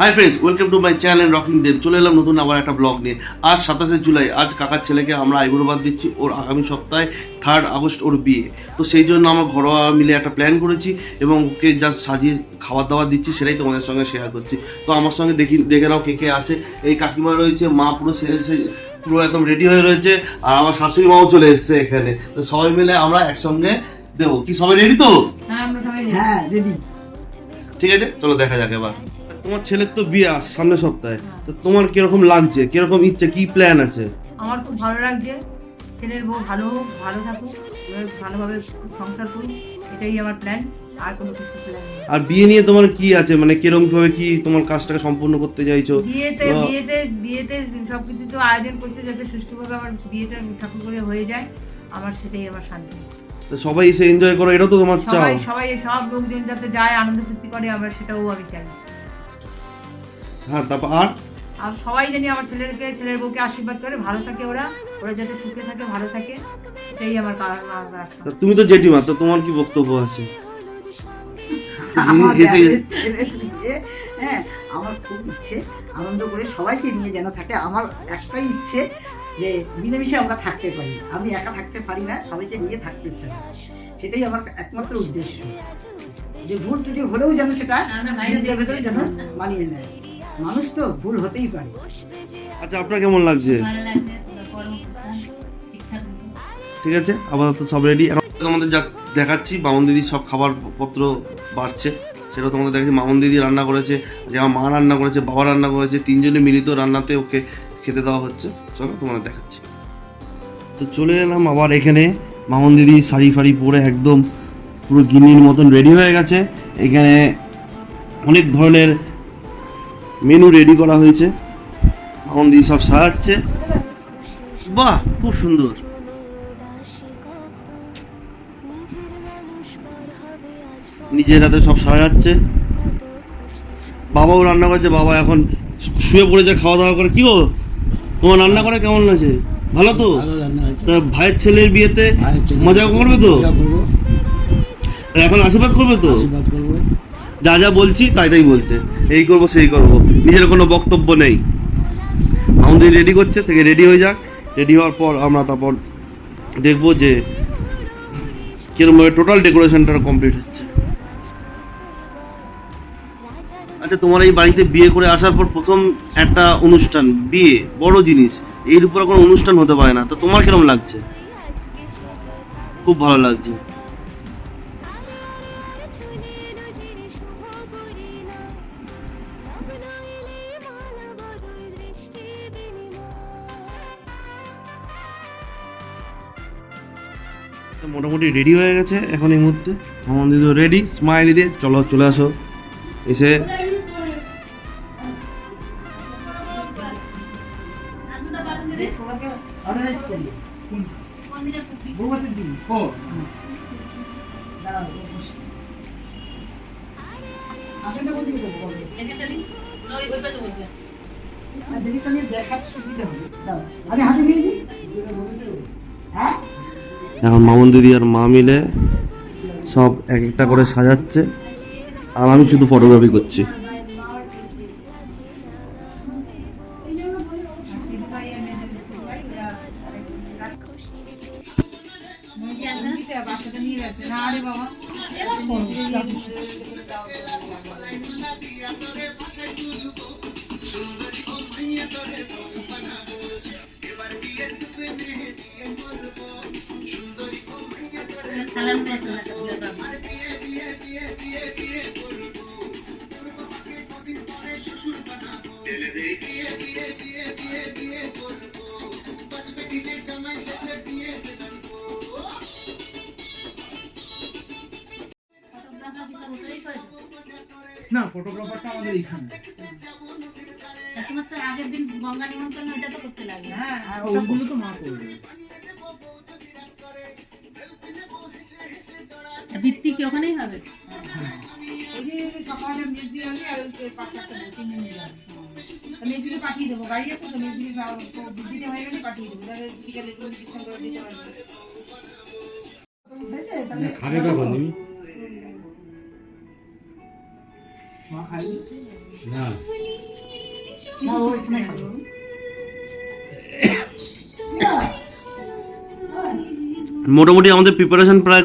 Hi friends welcome to my channel rocking Dev চলে এলাম নতুন আবার একটা ব্লগ নিয়ে। আজ সাতাশে জুলাই আজ কাকার ছেলেকে আমরা আইবুড়োবাদ দিচ্ছি ওর আগামী সপ্তাহে থার্ড আগস্ট ওর বিয়ে। তো সেই জন্য আমরা ঘরোয়া মিলে একটা প্ল্যান করেছি এবং ওকে জাস্ট সাজিয়ে খাবার দাবার দিচ্ছি সেটাই তোমাদের সঙ্গে শেয়ার করছি। তো আমার সঙ্গে দেখি দেখে নাও কে কে আছে। এই কাকিমা রয়েছে মা পুরো সেজে সেজে পুরো একদম রেডি হয়ে রয়েছে আর আমার শাশুড়ি মাও চলে এসেছে এখানে। তো সবাই মিলে আমরা একসঙ্গে দেবো। কি সবাই রেডি তো? হ্যাঁ হ্যাঁ রেডি ঠিক আছে চলো দেখা যাক এবার। তোমার ছেলের তো বিয়ে সামনের সপ্তাহে। তো তোমার কীরকম লাগছে? কীরকম ইচ্ছে? কি প্ল্যান আছে? আমার খুব ভালো লাগছে। ছেলের বউ ভালো হোক ভালো থাকুক ভালোভাবে সংসার করুক এটাই আমার প্ল্যান আর কোনো কিছু প্ল্যান আর বিয়ে নিয়ে তোমার কি আছে? মানে কীরকম ভাবে কি তোমার কাজটাকে সম্পূর্ণ করতে চাইছো? বিয়েতে বিয়েতে বিয়েতে সবকিছু তো আয়োজন করছে যাতে সুষ্ঠুভাবে আমার বিয়েটা ঠাকুর করে হয়ে যায়। আমার সেটাই আমার শান্তি। তো সবাই এসে এনজয় করো এটাও তো তোমার চাও। সবাই সবাই সব লোকজন যাতে যায় আনন্দ ফুর্তি করে আমার সেটাও আমি চাই। হ্যাঁ তারপর আর? আর সবাই জানি আমার ছেলেকে ছেলের বউকে আশীর্বাদ করে ভালো থাকে ওরা ওরা যাতে সুখে থাকে ভালো থাকে এটাই আমার তুমি তো জেঠিমা তো তোমার কি বক্তব্য আছে? হ্যাঁ আমার খুব ইচ্ছে আনন্দ করে সবাইকে নিয়ে যেন থাকে। আমার একটাই ইচ্ছে যে মিলেমিশে আমরা থাকতে পারি। আমি একা থাকতে পারি না সবাইকে নিয়ে থাকতে চাই সেটাই আমার একমাত্র উদ্দেশ্য। যে ভুল ত্রুটি হলেও যেন সেটা যেন মানিয়ে নেয়। মানুষ তো ভুল হতেই পারে। আচ্ছা আপনার কেমন লাগছে? ঠিক আছে আপাতত সব রেডি এখন তোমাদের যা দেখাচ্ছি মামন দিদি সব খাবার পত্র বাড়ছে। সেটা তোমাদের দেখাচ্ছি। মামন দিদি রান্না করেছে যে আমার মা রান্না করেছে বাবা রান্না করেছে তিনজনে মিলিত রান্নাতে ওকে খেতে দেওয়া হচ্ছে। চলো তোমাদের দেখাচ্ছি। তো চলে এলাম আবার এখানে। মামন দিদি শাড়ি ফাড়ি পরে একদম পুরো গিন্নির মতন রেডি হয়ে গেছে। এখানে অনেক ধরনের মেনু রেডি করা হয়েছে। মামন দিয়ে সব সাজাচ্ছে। বাহ খুব সুন্দর। নিজের হাতে সব সাজাচ্ছে। বাবাও রান্না করছে বাবা এখন শুয়ে পড়েছে খাওয়া দাওয়া করে। কি গো? তোমার রান্না করে কেমন আছে ভালো তো? ভাইয়ের ছেলের বিয়েতে মজা করবে তো? মজা করব। তা এখন আশীর্বাদ করবে তো? আশীর্বাদ করব। যা যা বলছি তাই তাই বলছে। এই করব, সেই করব। নিজের কোনো বক্তব্য নেই। আমাদের রেডি করছে, থেকে রেডি হয়ে যাক। রেডি হওয়ার পর আমরা তারপর দেখব যে কিরমভাবে টোটাল ডেকোরেশনটা কমপ্লিট হচ্ছে। আচ্ছা তোমার এই বাড়িতে বিয়ে করে আসার পর প্রথম একটা অনুষ্ঠান, বিয়ে, বড় জিনিস, এর উপর কোনো অনুষ্ঠান হতে পারে না। তো তোমার কীরকম লাগছে? খুব ভালো লাগছে। মোটামুটি রেডি হয়ে গেছে এখন এই মুহূর্তে। মামন দিদি রেডি স্মাইলি দিয়ে চলো, চলে আসো। এসে আমি হাতে নিয়ে এখন মামন দিদি আর মা মিলে সব এক একটা করে সাজাচ্ছে। আর আমি শুধু ফটোগ্রাফি করছি। না ফটোগ্রাফারটা আমাদের এখানে তোমার তো আগের দিন গঙ্গা নিমন্ত্রণ ওইটা তো করতে লাগবে। হ্যাঁ আর ওইগুলো তো মা করবে। ভিত্তি কি ওখানেই হবে? খাবে কখন তুমি? মোটামুটি আমাদের প্রিপারেশন প্রায়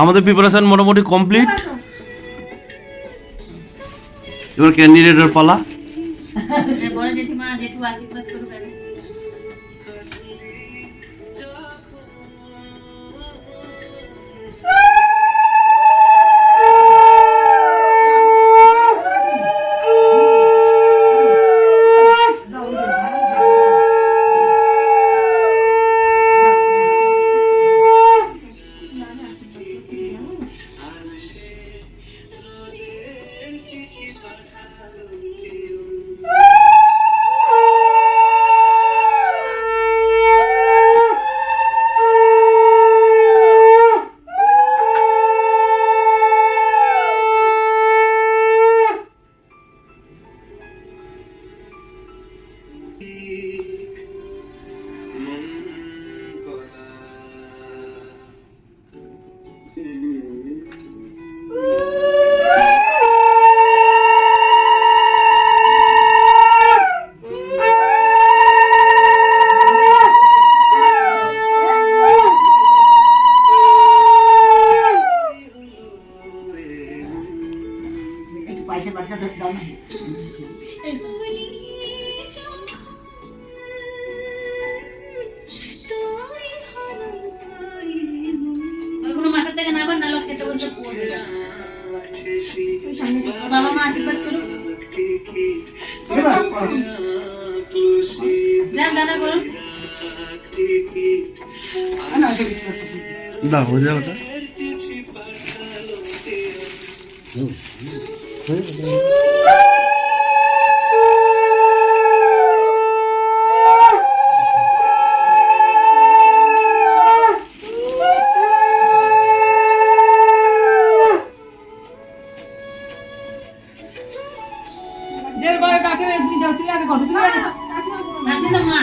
আমাদের প্রিপারেশন মোটামুটি কমপ্লিট এবার ক্যান্ডিডেটের পালা। पैसे पैसे देता हूँ দাও হয়ে যাবে ওটা দেড় বারে কাকে তুমি যাও তুই আগে ঘটে তুমি আগে মা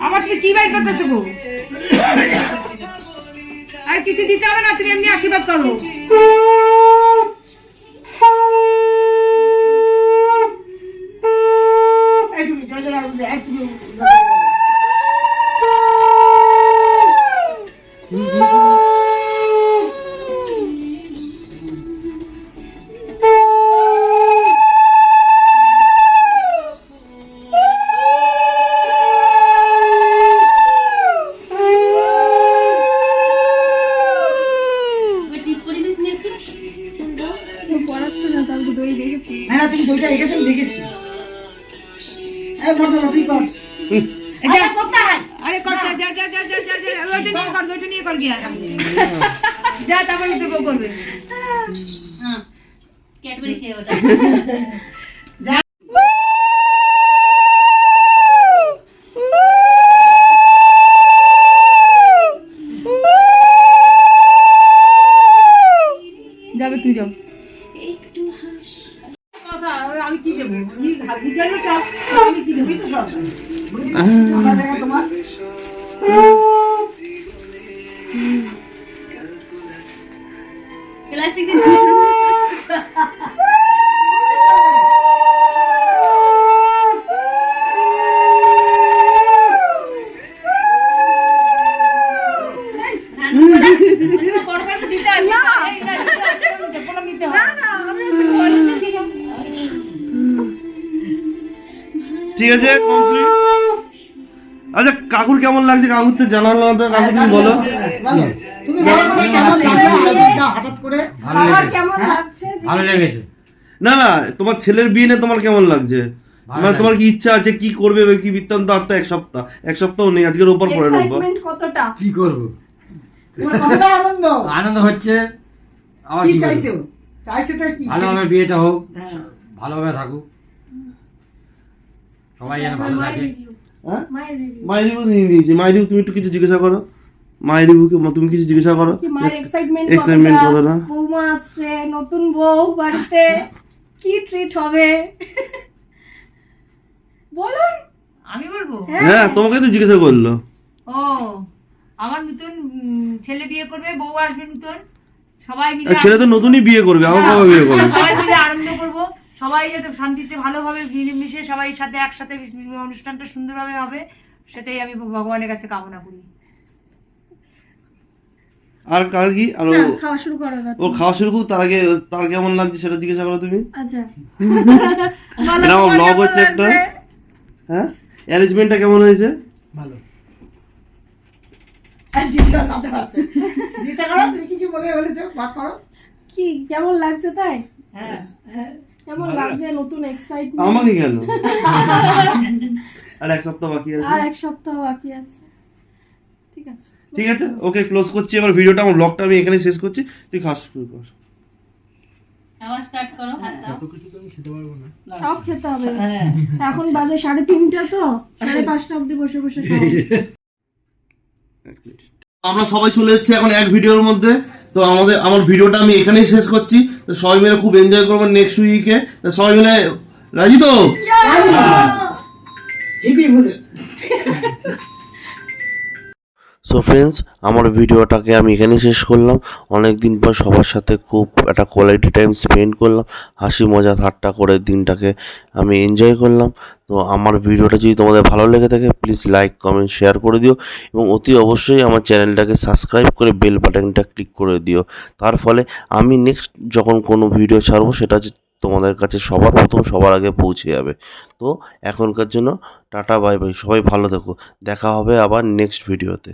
আমার তুমি কি বাইর করতেছো গো? আর কিছু দিতে হবে না, তুমি এমনি আশীর্বাদ করো। যা তারপর ইঁদুর করবে। ক্যাডবেরি খেয়ে ওটা যাবে তুই যাও। আমি কি দেবো? কি সব? আমি কি দেবো? তো সব। আমার জায়গা তোমার ঠিক আছে কমপ্লিট আচ্ছা কাকুর কেমন লাগছে? কাকুর তো জানালো না তো কাকু তুমি বলো। তোমার না, ভালো লেগেছে। না না তোমার ছেলের বিয়ে নিয়ে তোমার কেমন লাগছে? মানে তোমার কি ইচ্ছা আছে? কি করবে? কি বৃত্তান্ত? আর এক সপ্তাহ। এক সপ্তাহ নেই আজকের উপর পরে রোববার কতটা? কি করব? তোমার আনন্দ? আনন্দ হচ্ছে কি চাইছো? চাইছোটা কি? ভালোভাবে বিয়েটা হোক হ্যাঁ। ভালোভাবে থাকুক। সবাই যেন ভালো থাকে। হ্যাঁ? নিয়ে নিয়েছি। তুমি একটু কিছু জিজ্ঞাসা করো। তুমি কিছু জিজ্ঞাসা করো। এক্সাইটমেন্ট এক্সাইটমেন্ট কতটা কতটা বৌমা আসছে নতুন বউ বাড়িতে। কি ট্রিট হবে? বলুন। আমি বলব? হ্যাঁ। তোমাকে তো জিজ্ঞাসা করল। ও আমার নতুন ছেলে বিয়ে করবে বউ আসবে নতুন। সবাই মিলে ছেলে তো নতুনই বিয়ে করবে আমার কবে বিয়ে করবে। সবাই মিলে আনন্দ করব। সবাই যাতে শান্তিতে ভালোভাবে মিলেমিশে সবাই সাথে একসাথে অনুষ্ঠানটা সুন্দরভাবে হবে সেটাই আমি ভগবানের কাছে কামনা করি। আর কার কি? আর খাওয়া শুরু করো না ওর খাওয়া শুরু করুক তার আগে তার কেমন লাগছে সেটা জিজ্ঞাসা করো তুমি। আচ্ছা। এটা ব্লগ হচ্ছে একটা। হ্যাঁ? অ্যারেঞ্জমেন্টটা কেমন হয়েছে? ভালো। হ্যাঁ, জিজ্ঞাসা করতে পারছে। জিজ্ঞাসা করো, তুমি কি কি বলেছ করো। কি কেমন লাগছে তাই? হ্যাঁ হ্যাঁ। কেমন লাগছে নতুন এক্সাইটমেন্ট আমাকে কেন? আর এক সপ্তাহ বাকি আছে। আর এক সপ্তাহ বাকি আছে। ঠিক আছে। ঠিক আছে? ওকে ক্লোজ করছি। এবার ভিডিওটা আমার ব্লগটা আমি এখানে শেষ করছি। তুই খাস শুরু কর আবার স্টার্ট করো হাত দাও। কিছু তো খেতে পারব না। সব খেতে হবে। হ্যাঁ। এখন বাজে সাড়ে তিনটা তো। সাড়ে পাঁচটা অবধি বসে বসে খাও আমরা সবাই চলে এসেছি এখন এক ভিডিওর মধ্যে। তো আমাদের আমার ভিডিওটা আমি এখানেই শেষ করছি। তো সবাই মিলে খুব এনজয় করবেন নেক্সট উইকে তো সবাই মিলে রাজি তো? হিপি ভুলে সো ফ্রেন্ডস আমার ভিডিওটাকে আমি এখানেই শেষ করলাম। অনেক দিন পর সবার সাথে খুব একটা কোয়ালিটি টাইম স্পেন্ড করলাম। হাসি মজা ঠাট্টা করে দিনটাকে আমি এনজয় করলাম। তো আমার ভিডিওটা যদি তোমাদের ভালো লেগে থাকে প্লিজ লাইক কমেন্ট শেয়ার করে দিও। এবং অতি অবশ্যই আমার চ্যানেলটাকে সাবস্ক্রাইব করে বেল বাটনটা ক্লিক করে দিও। তার ফলে আমি নেক্সট যখন কোনো ভিডিও ছাড়বো, সেটা তোমাদের কাছে সবার প্রথম, সবার আগে পৌঁছে যাবে। তো এখনকার জন্য টাটা বাই বাই সবাই ভালো থেকো। দেখা হবে আবার নেক্সট ভিডিওতে